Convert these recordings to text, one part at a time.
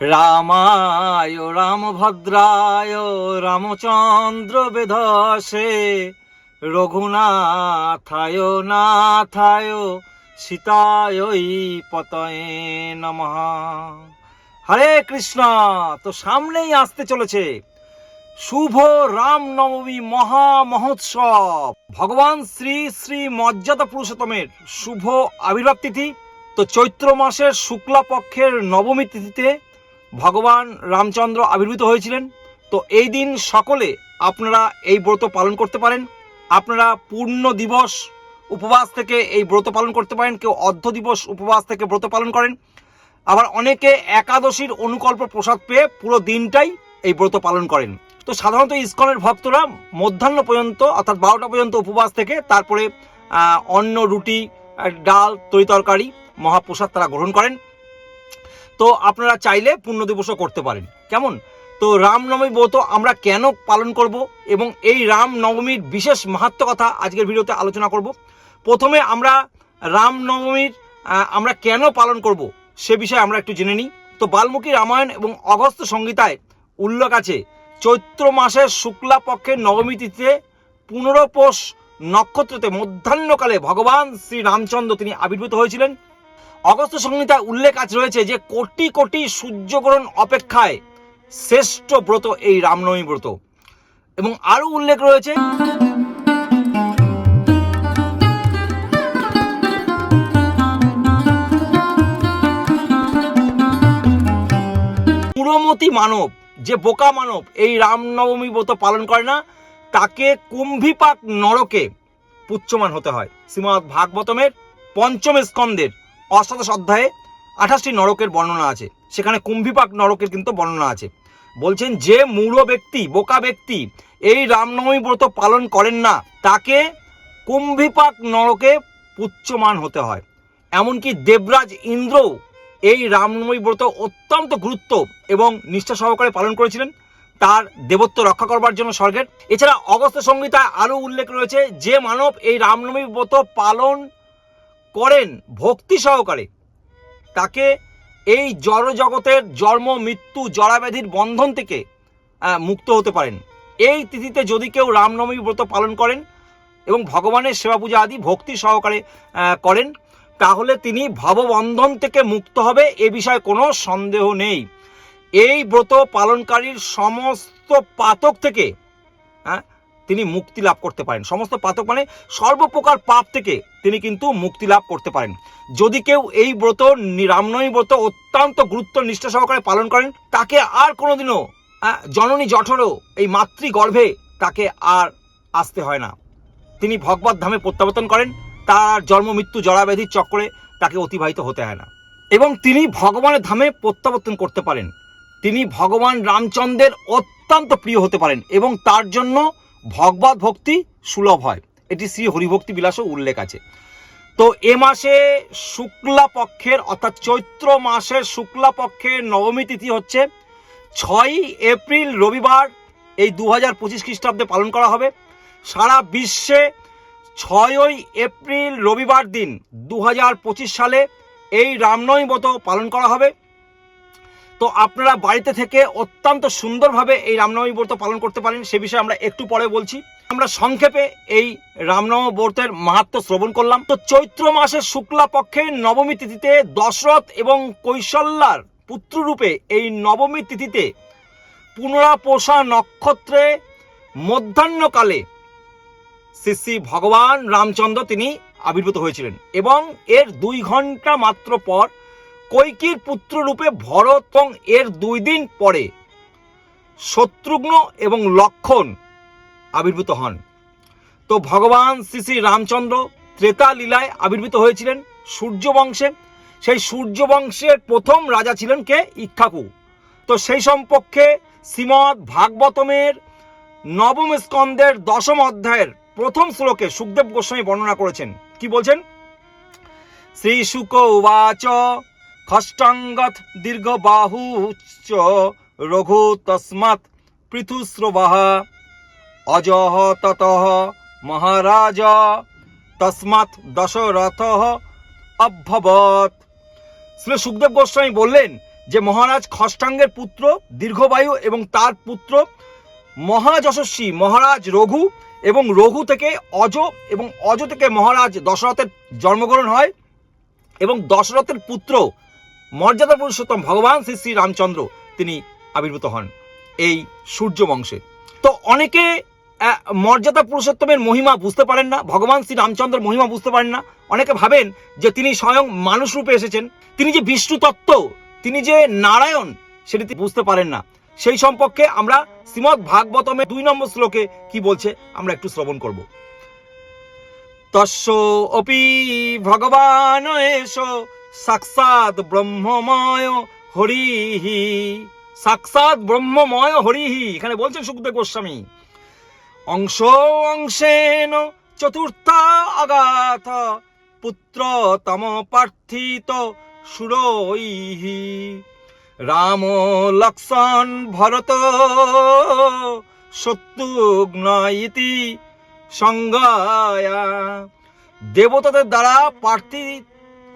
রামায়, রামভদ্রায়, রামচন্দ্র বেধসে রঘুনাথায়, নাথায়, সীতায় পতয়ে নমঃ। হরে কৃষ্ণ, তো সামনেই আসতে চলেছে শুভ রাম নবমী মহা মহোৎসব। ভগবান শ্রী শ্রী মর্যাদা পুরুষোত্তমের শুভ আবির্ভাব তিথি, তো চৈত্র মাসের শুক্লা পক্ষের নবমী তিথিতে ভগবান রামচন্দ্র আবির্ভূত হয়েছিলেন। তো এই দিন সকলে আপনারা এই ব্রত পালন করতে পারেন। আপনারা পূর্ণ দিবস উপবাস থেকে এই ব্রত পালন করতে পারেন। কেউ অর্ধ দিবস উপবাস থেকে ব্রত পালন করেন। আবার অনেকে একাদশীর অনুকল্প প্রসাদ পেয়ে পুরো দিনটাই এই ব্রত পালন করেন। তো সাধারণত ইস্কনের ভক্তরা মধ্যাহ্ন পর্যন্ত, অর্থাৎ বারোটা পর্যন্ত উপবাস থেকে তারপরে অন্ন, রুটি ডাল, তরি তরকারি, মহাপ্রসাদ তারা গ্রহণ করেন। তো আপনারা চাইলে পূর্ণ দিবসও করতে পারেন। কেমন? তো রামনবমী ব্রত আমরা কেন পালন করব এবং এই রাম নবমীর বিশেষ মাহাত্ম কথা আজকের ভিডিওতে আলোচনা করব। প্রথমে আমরা রামনবমীর আমরা কেন পালন করব সে বিষয়ে আমরা একটু জেনে নিই। তো বাল্মীকি রামায়ণ এবং অগস্ত সংহিতায় উল্লেখ আছে, চৈত্র মাসের শুক্লা পক্ষের নবমী তিথিতে পুনরপোষ নক্ষত্রতে মধ্যাহ্নকালে ভগবান শ্রী রামচন্দ্র তিনি আবির্ভূত হয়েছিলেন। অগস্ত সংহিতায় উল্লেখ আছে রয়েছে যে কোটি কোটি সূর্যগ্রহণ অপেক্ষায় শ্রেষ্ঠ ব্রত এই রামনবমী ব্রত। এবং আরও উল্লেখ রয়েছে পুরমতি মানব, যে বোকা মানব এই রামনবমী ব্রত পালন করে না, তাকে কুম্ভিপাক নরকে পুচ্ছমান হতে হয়। শ্রীমৎ ভাগবতমের পঞ্চম স্কন্দের অষ্টাদশ অধ্যায়ে আঠাশটি নরকের বর্ণনা আছে। সেখানে কুম্ভিপাক নরকের কিন্তু বর্ণনা আছে। বলছেন, যে মূঢ় ব্যক্তি, বোকা ব্যক্তি এই রামনবমী ব্রত পালন করেন না, তাকে কুম্ভিপাক নরকে পুচ্ছমান হতে হয়। এমনকি দেবরাজ ইন্দ্র এই রামনবমী ব্রত অত্যন্ত গুরুত্ব এবং নিষ্ঠা সহকারে পালন করেছিলেন। তার দেবত্ব রক্ষা করবার জন্য স্বর্গের। এছাড়া অগস্ত সংহিতায় আরও উল্লেখ রয়েছে যে মানব এই রামনবমী ব্রত পালন করেন ভক্তি সহকারে। তাকে এই জড়জগতের জন্ম, মৃত্যু, জরাব্যাধির বন্ধন থেকে মুক্ত হতে পারেন। এই তিথিতে যদি কেউ রামনবমী ব্রত পালন করেন এবং ভগবানের সেবা পূজা আদি ভক্তি সহকারে করেন, তাহলে তিনি ভববন্ধন থেকে মুক্ত হবে এ বিষয়ে কোনো সন্দেহ নেই। এই ব্রত পালনকারীর সমস্ত পাতক থেকে হ্যাঁ তিনি মুক্তি লাভ করতে পারেন। সমস্ত পাতক মানে সর্বপ্রকার পাপ থেকে তিনি কিন্তু মুক্তি লাভ করতে পারেন। যদি কেউ এই ব্রত রামনবমী ব্রত অত্যন্ত গুরুত্ব নিষ্ঠা সহকারে পালন করেন, তাকে আর কোনোদিনও জননী জঠরও এই মাতৃগর্ভে তাকে আর আসতে হয় না। তিনি ভগবত ধামে প্রত্যাবর্তন করেন, তার জন্ম, মৃত্যু, জরাব্যাধির চক্রে তাকে অতিবাহিত হতে হয় না। এবং তিনি ভগবানের ধামে প্রত্যাবর্তন করতে পারেন। তিনি ভগবান রামচন্দ্রের অত্যন্ত প্রিয় হতে পারেন এবং তার জন্য ভগবত ভক্তি সুলভ হয়। এটি শ্রী হরিভক্তি বিলাসও উল্লেখ আছে। তো এ মাসে শুক্লা পক্ষের অর্থাৎ চৈত্র মাসের শুক্লা পক্ষের নবমী তিথি হচ্ছে ছয়ই এপ্রিল রবিবার এই দু হাজার পঁচিশ খ্রিস্টাব্দে পালন করা হবে। সারা বিশ্বে ছয়ই এপ্রিল রবিবার দিন দু হাজার পঁচিশ সালে এই রামনবমী ব্রত পালন করা হবে। তো আপনারা বাড়িতে থেকে অত্যন্ত সুন্দরভাবে এই রামনবমী ব্রত পালন করতে পারেন, সে বিষয়ে আমরা একটু পরে বলছি। আমরা সংক্ষেপে এই রামনবমী ব্রতের মাহাত্ম শ্রবণ করলাম। তো চৈত্র মাসের শুক্লা পক্ষে নবমী তিথিতে দশরথ এবং কৈশল্যার পুত্ররূপে এই নবমী তিথিতে পুনরাপোষা নক্ষত্রে মধ্যাহ্নকালে শ্রী শ্রী ভগবান রামচন্দ্র তিনি আবির্ভূত হয়েছিলেন এবং এর দুই ঘণ্টা মাত্র পর কৈকির পুত্র রূপে ভরত এর দুই দিন পরে শত্রুঘ্ন এবং লক্ষণ আবির্ভূত হন। তো ভগবান শ্রী শ্রী রামচন্দ্র ত্রেতা লীলায় আবির্ভূত হয়েছিলেন সূর্য বংশে সেই সূর্য বংশের প্রথম রাজা ছিলেন কে? ইক্ষাকু। তো সেই সম্পর্কে শ্রীমৎ ভাগবতমের নবম স্কন্দের দশম অধ্যায়ের প্রথম শ্লোকে সুখদেব গোস্বামী বর্ণনা করেছেন। কি বলছেন? শ্রী শুক উবাচ খষ্টাঙ্গত দীর্ঘ বাহু রঘু তস্মাৎ পৃথুস্রবাহ। অজহ তত মহারাজ, তস্মাৎ দশরথ অভবত শ্রী সুখদেব গোস্বামী বললেন যে মহারাজ খষ্টাঙ্গের পুত্র দীর্ঘবায়ু এবং তার পুত্র মহাযশস্বী মহারাজ রঘু এবং রঘু থেকে অজ এবং অজ থেকে মহারাজ দশরথের জন্মগ্রহণ হয় এবং দশরথের পুত্র মর্যাদা পুরুষোত্তম ভগবান শ্রী শ্রী রামচন্দ্র তিনি আবির্ভূত হন এই সূর্য বংশে তো অনেকে মর্যাদা পুরুষোত্তমের মহিমা বুঝতে পারেন না, ভগবান শ্রী রামচন্দ্রের মহিমা বুঝতে পারেন না। অনেকে ভাবেন যে তিনি স্বয়ং মানুষ রূপে এসেছেন। তিনি যে বিষ্ণু তত্ত্ব, তিনি যে নারায়ণ, সেটি বুঝতে পারেন না। সেই সম্পর্কে আমরা শ্রীমৎ ভাগবতমের দুই নম্বর শ্লোকে কি বলছে, আমরা একটু শ্রবণ করব। তস্য অপি ভগবান এস সাক্ষাৎ ব্রহ্মময় হরিহি, সাক্ষাৎ ব্রহ্মময় হরিহি। এখানে বলছেন সুখদেব গোস্বামী, অংশ অংশেন চতুর্থা আগাথ পুত্র তম পার্থিত সুরৈহি। রাম লক্ষ্মণ ভরত শত্রুঘ্ন ইতি সংজ্ঞায়া। দেবতাদের দ্বারা প্রার্থী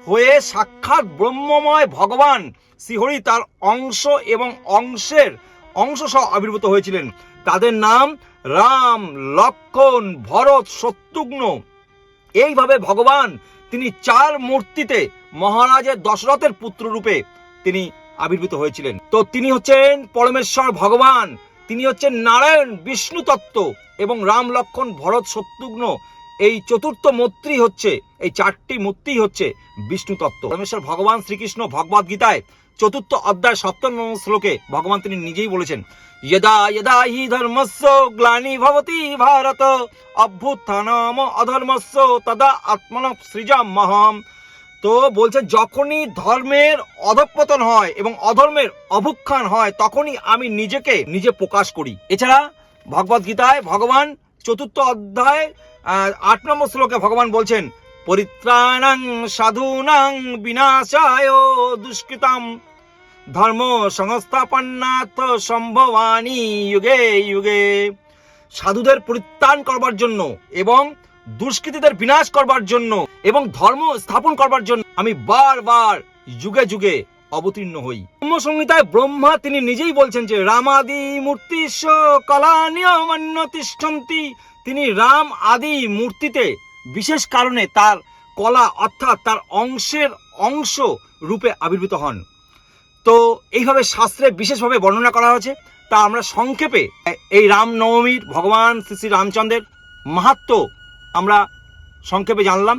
হয়ে সাক্ষাৎ ব্রহ্মময় ভগবান শ্রীহরি তার অংশ এবং অংশের অংশ সহ আবির্ভূত হয়েছিলেন। তাদের নাম রাম, লক্ষণ, ভরত, শত্রুঘ্ন। এইভাবে ভগবান তিনি চার মূর্তিতে মহারাজের দশরথের পুত্র রূপে তিনি আবির্ভূত হয়েছিলেন। তো তিনি হচ্ছেন পরমেশ্বর ভগবান। তিনি হচ্ছেন নারায়ণ বিষ্ণু তত্ত্ব এবং রাম, লক্ষণ, ভরত, শত্রুঘ্ন এই চতুর্থ মূর্তি হচ্ছে, এই চারটি মূর্তি হচ্ছে বিষ্ণু তত্ত্ব। পরমেশ্বর ভগবান শ্রীকৃষ্ণ ভগবদ গীতায় চতুর্থ অধ্যায় সপ্তম শ্লোকে ভগবান তিনি নিজেই বলেছেন যদা যদা হি ধর্মস্য গ্লানি ভবতি ভারত অভ্যুত্থানম অধর্মস্য তদা আত্মন সৃজামহম তো বলছে, যখনই ধর্মের অধঃপতন হয় এবং অধর্মের অভুক্ষান হয়, তখনই আমি নিজেকে, নিজে প্রকাশ করি। এছাড়া ভগবদ গীতায় ভগবান চতুর্থ অধ্যায় আট নম্বর শ্লোকে ভগবান বলছেন, পরিত্রাণাং সাধুনাং বিনাশায় দুষ্কৃতাম। ধর্ম সংস্থাপন্নাথ সম্ভবানী যুগে যুগে। সাধুদের পরিত্রাণ করবার জন্য এবং দুষ্কৃতীদের বিনাশ করবার জন্য এবং ধর্ম স্থাপন করবার জন্য আমি বারবার যুগে যুগে অবতীর্ণ হই। ব্রহ্ম সংহিতায় ব্রহ্মা তিনি নিজেই বলছেন যে, রামাদি মূর্তি কলা নিয়মান্য তিষ্ঠন্তি। তিনি রাম আদি মূর্তিতে বিশেষ কারণে তার কলা অর্থাৎ তার অংশের অংশ রূপে আবির্ভূত হন। তো এইভাবে শাস্ত্রে বিশেষভাবে বর্ণনা করা হয়েছে। তা আমরা সংক্ষেপে এই রামনবমীর ভগবান শ্রী শ্রী রামচন্দ্রের মাহাত্ম আমরা সংক্ষেপে জানলাম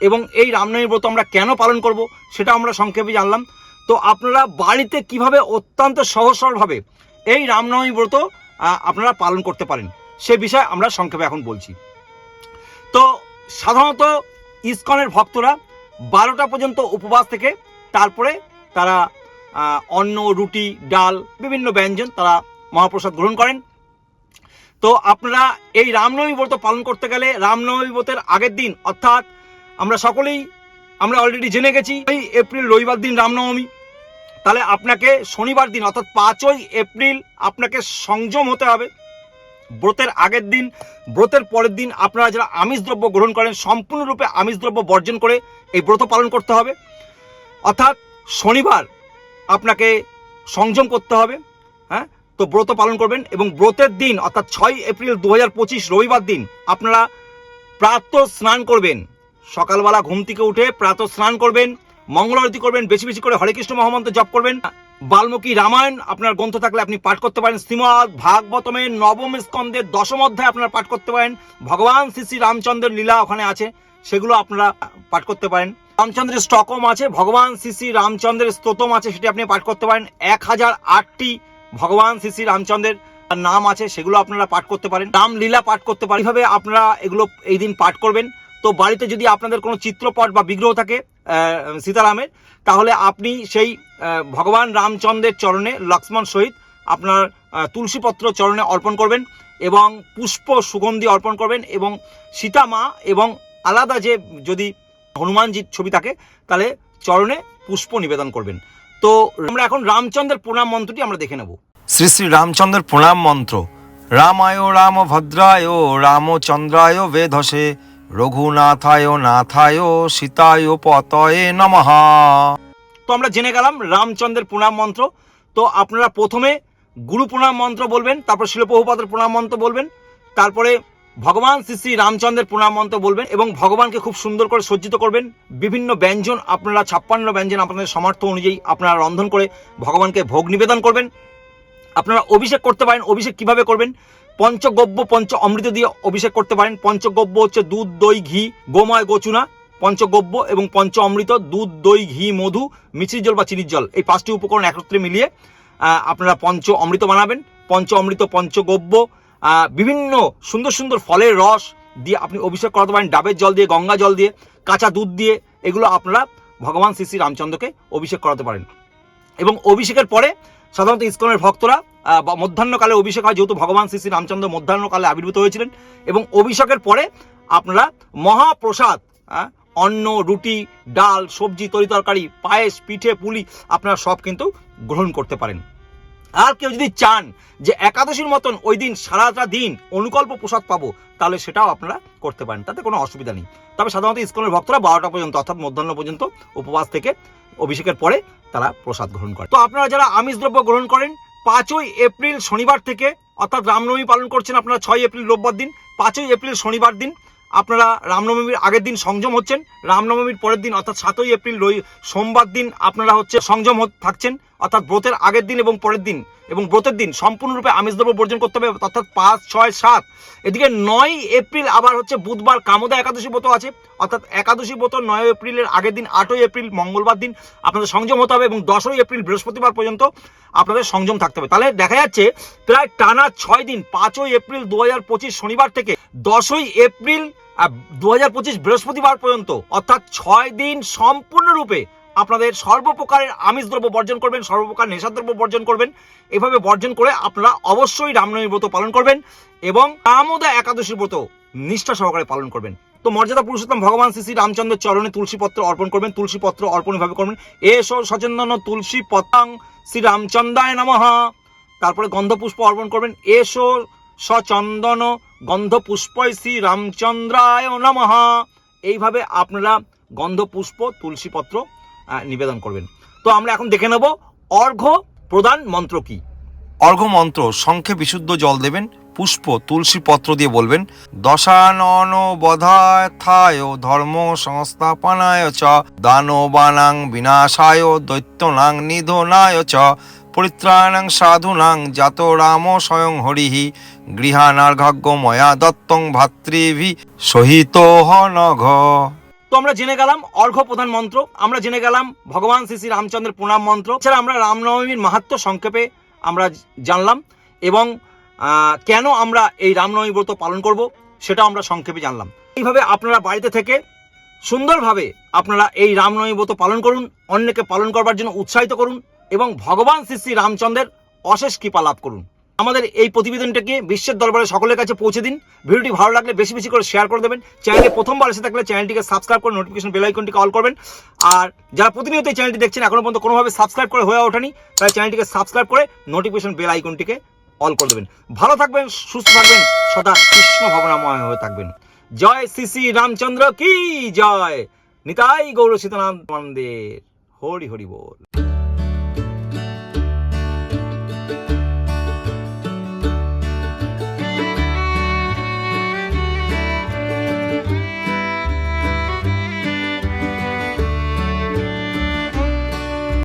এবং এই রামনবমী ব্রত আমরা কেন পালন করব সেটা আমরা সংক্ষেপে জানলাম। তো আপনারা বাড়িতে কীভাবে অত্যন্ত সহজ সরলভাবে এই রামনবমী ব্রত আপনারা পালন করতে পারেন, সে বিষয়ে আমরা সংক্ষেপে এখন বলছি। তো সাধারণত ইসকনের ভক্তরা বারোটা পর্যন্ত উপবাস থেকে তারপরে তারা অন্ন, রুটি, ডাল, বিভিন্ন ব্যঞ্জন তারা মহাপ্রসাদ গ্রহণ করেন। তো আপনারা এই রামনবমী ব্রত পালন করতে গেলে রামনবমী ব্রতের আগের দিন, অর্থাৎ আমরা সকলেই, আমরা অলরেডি জেনে গেছি, এই এপ্রিল রবিবার দিন রামনবমী। তাহলে আপনাকে শনিবার দিন, অর্থাৎ পাঁচই এপ্রিল আপনাকে সংযম হতে হবে। ব্রতের আগের দিন, ব্রতের পরের দিন আপনারা যারা আমিষ দ্রব্য গ্রহণ করেন, সম্পূর্ণরূপে আমিষ দ্রব্য বর্জন করে এই ব্রত পালন করতে হবে। অর্থাৎ শনিবার আপনাকে সংযম করতে হবে হ্যাঁ? তো ব্রত পালন করবেন এবং ব্রতের দিন, অর্থাৎ ছয় এপ্রিল দু হাজার পঁচিশ রবিবার দিন আপনারা প্রাত স্নান করবেন। সকালবেলা ঘুম থেকে উঠে প্রাত স্নান করবেন মঙ্গল আরতি করবেন, বেশি বেশি করে হরে কৃষ্ণ মহামন্ত্র জপ করবেন। বাল্মীকি রামায়ণ আপনার গ্রন্থ থাকলে আপনি পাঠ করতে পারেন। শ্রীমদ ভাগবতমের নবম স্কন্ধের দশম অধ্যায় আপনারা পাঠ করতে পারেন। ভগবান শ্রী শ্রী রামচন্দ্রের লীলা ওখানে আছে, সেগুলো আপনারা পাঠ করতে পারেন। রামচন্দ্রের স্টকম আছে, ভগবান শ্রী শ্রী রামচন্দ্রের স্তোতম আছে, সেটি আপনি পাঠ করতে পারেন। এক হাজার আটটি ভগবান শ্রী শ্রী রামচন্দ্রের নাম আছে, সেগুলো আপনারা পাঠ করতে পারেন। রাম লীলা পাঠ করতে পারেন। এইভাবে আপনারা এগুলো এই দিন পাঠ করবেন। তো বাড়িতে যদি আপনাদের কোনো চিত্রপট বা বিগ্রহ থাকে সীতারামের তাহলে আপনি সেই ভগবান রামচন্দ্রের চরণে লক্ষ্মণ সহিত আপনার তুলসীপত্র চরণে অর্পণ করবেন এবং পুষ্প সুগন্ধি অর্পণ করবেন এবং সীতা মা এবং আলাদা যে যদি হনুমানজির ছবি থাকে, তাহলে চরণে পুষ্প নিবেদন করবেন। তো আমরা এখন রামচন্দ্রের প্রণাম মন্ত্রটি আমরা দেখে নেব। শ্রী শ্রী রামচন্দ্রের প্রণাম মন্ত্র। রামায় রামভদ্রায়, রামচন্দ্রায় বেধসে। রঘুনাথায় নাথায় সীতায় পতয়ে নমঃ। তো আমরা জেনে গেলাম রামচন্দ্রের প্রণাম মন্ত্র। তো আপনারা প্রথমে গুরু প্রণাম মন্ত্র বলবেন, তারপর শিলপ্রভুপাদের প্রণাম মন্ত্র বলবেন, তারপরে ভগবান শ্রী শ্রী রামচন্দ্রের প্রণাম মন্ত্র বলবেন এবং ভগবানকে খুব সুন্দর করে সজ্জিত করবেন। বিভিন্ন ব্যঞ্জন আপনারা, ছাপ্পান্ন ব্যঞ্জন আপনাদের সামর্থ্য অনুযায়ী আপনারা রন্ধন করে ভগবানকে ভোগ নিবেদন করবেন। আপনারা অভিষেক করতে পারেন, অভিষেক কীভাবে করবেন? পঞ্চগব্য পঞ্চ অমৃত দিয়ে অভিষেক করতে পারেন। পঞ্চগব্য হচ্ছে দুধ, দই, ঘি, গোময় গোচুনা। পঞ্চগব্য এবং পঞ্চ অমৃত, দুধ, দই, ঘি, মধু মিশ্রির জল বা চিনির জল। এই পাঁচটি উপকরণ একত্রে মিলিয়ে আপনারা পঞ্চ অমৃত বানাবেন। পঞ্চ অমৃত, পঞ্চগব্য বিভিন্ন সুন্দর সুন্দর ফলের রস দিয়ে আপনি অভিষেক করাতে পারেন। ডাবের জল দিয়ে, গঙ্গা জল দিয়ে, কাঁচা দুধ দিয়ে, এগুলো আপনারা ভগবান শ্রী শ্রী রামচন্দ্রকে অভিষেক করাতে পারেন। এবং অভিষেকের পরে সাধারণত ইস্কনের ভক্তরা মধ্যাহ্নকালে অভিষেক হয়, যেহেতু ভগবান শ্রী শ্রী রামচন্দ্র মধ্যাহ্নকালে আবির্ভূত হয়েছিলেন এবং অভিষেকের পরে আপনারা মহাপ্রসাদ অন্ন, রুটি, ডাল, সবজি, তরি তরকারি, পায়েস, পিঠে, পুলি আপনারা সব কিন্তু গ্রহণ করতে পারেন। আর কেউ যদি চান যে একাদশীর মতন ওই দিন সারাটা দিন অনুকল্প প্রসাদ পাবো, তাহলে সেটাও আপনারা করতে পারেন, তাতে কোনো অসুবিধা নেই। তবে সাধারণত ইস্কনের ভক্তরা বারোটা পর্যন্ত অর্থাৎ মধ্যাহ্ন পর্যন্ত উপবাস থেকে অভিষেকের পরে তারা প্রসাদ গ্রহণ করে। তো আপনারা যারা আমিষ দ্রব্য গ্রহণ করেন, পাঁচই এপ্রিল শনিবার থেকে, অর্থাৎ রামনবমী পালন করছেন আপনারা ছয় এপ্রিল রোববার দিন, পাঁচই এপ্রিল শনিবার দিন আপনারা রামনবমীর আগের দিন সংযম হচ্ছেন। রামনবমীর পরের দিন, অর্থাৎ সাতই এপ্রিল রবি সোমবার দিন আপনারা হচ্ছে সংযম থাকছেন। অর্থাৎ ব্রতের আগের দিন এবং পরের দিন এবং ব্রতের দিন সম্পূর্ণরূপে আমিষ দ্রব্য বর্জন করতে হবে, অর্থাৎ পাঁচ, ছয়, সাত। এদিকে নয় এপ্রিল আবার হচ্ছে বুধবার, কামদা একাদশী ব্রত আছে, অর্থাৎ একাদশী ব্রত নয় এপ্রিলের আগের দিন, আটই এপ্রিল মঙ্গলবার দিন আপনাদের সংযম হতে হবে এবং দশই এপ্রিল বৃহস্পতিবার পর্যন্ত আপনাদের সংযম থাকতে হবে। তাহলে দেখা যাচ্ছে প্রায় টানা ছয় দিন, পাঁচই এপ্রিল দু হাজার পঁচিশ শনিবার থেকে দশই এপ্রিল দু হাজার পঁচিশ বৃহস্পতিবার পর্যন্ত, অর্থাৎ ছয় দিন সম্পূর্ণরূপে আপনাদের সর্বপ্রকারের আমিষ দ্রব্য বর্জন করবেন, সর্বপ্রকার নেশাদ্রব্য বর্জন করবেন। এভাবে বর্জন করে আপনারা অবশ্যই রামনবমী ব্রত পালন করবেন এবং কামদা একাদশী ব্রত নিষ্ঠা সহকারে পালন করবেন। তো মর্যাদা পুরুষোত্তম, ভগবান শ্রী শ্রী রামচন্দ্রের চরণে তুলসী পত্র অর্পণ করবেন। তুলসী পত্র অর্পণ এভাবে করবেন। এসো সচন্দন তুলসী পতাং শ্রী রামচন্দ্রায় নমঃ। তারপরে গন্ধপুষ্প অর্পণ করবেন। এসো সচন্দন গন্ধপুষ্পয় শ্রী রামচন্দ্রায় নমঃ। এইভাবে আপনারা গন্ধপুষ্প তুলসীপত্র নিবেদন করবেন। তো আমরা এখন দেখে নেব অর্ঘ্য প্রদান মন্ত্র কি। অর্ঘ মন্ত্র, শঙ্খে বিশুদ্ধ জল দেবেন, পুষ্প, তুলসী পত্র দিয়ে বলবেন, দশানন বধায় ধর্ম সংস্থাপনায় চ, দানবানাং বিনাশায় দৈত্যনাং নিধনায় চ, পরিত্রাণাং সাধুনাং জাত রাম স্বয়ং হরিহি গৃহানার্ঘাগ্য ময়া দত্তং ভাতৃভি সহিত নঘ তো আমরা জেনে গেলাম অর্ঘ্য প্রধান মন্ত্র, আমরা জেনে গেলাম ভগবান শ্রী শ্রী রামচন্দ্রের প্রণাম মন্ত্র, এছাড়া আমরা রামনবমীর মাহাত্ম সংক্ষেপে আমরা জানলাম এবং কেন আমরা এই রামনবমী ব্রত পালন করব সেটাও আমরা সংক্ষেপে জানলাম। এইভাবে আপনারা বাড়িতে থেকে সুন্দরভাবে আপনারা এই রামনবমী ব্রত পালন করুন, অন্যকে পালন করবার জন্য উৎসাহিত করুন এবং ভগবান শ্রী শ্রী রামচন্দ্রের অশেষ কৃপা লাভ করুন। আমাদের এই প্রতিবেদনটাকে বিশ্বের দরবারে সকলের কাছে পৌঁছে দিন। ভিডিওটি ভালো লাগলে বেশি বেশি করে শেয়ার করে দেবেন। চ্যানেলে প্রথমবার এসে থাকলে চ্যানেলটিকে সাবস্ক্রাইব করে নোটিফিকেশন বেল আইকনটিকে অল করবেন। আর যারা প্রতিনিয়ত এই চ্যানেলটি দেখছেন, এখনও পর্যন্ত কোনোভাবে সাবস্ক্রাইব করে হয়ে ওঠেনি তাই চ্যানেলটিকে সাবস্ক্রাইব করে নোটিফিকেশন বেল আইকনটিকে অল করে দেবেন। ভালো থাকবেন, সুস্থ থাকবেন, সদা কৃষ্ণ ভাবনাময় হয়ে থাকবেন। জয় শ্রী শ্রী রামচন্দ্র কি জয়? নিতাই গৌর সীতানন্দ মন্দির হরি হরি বল।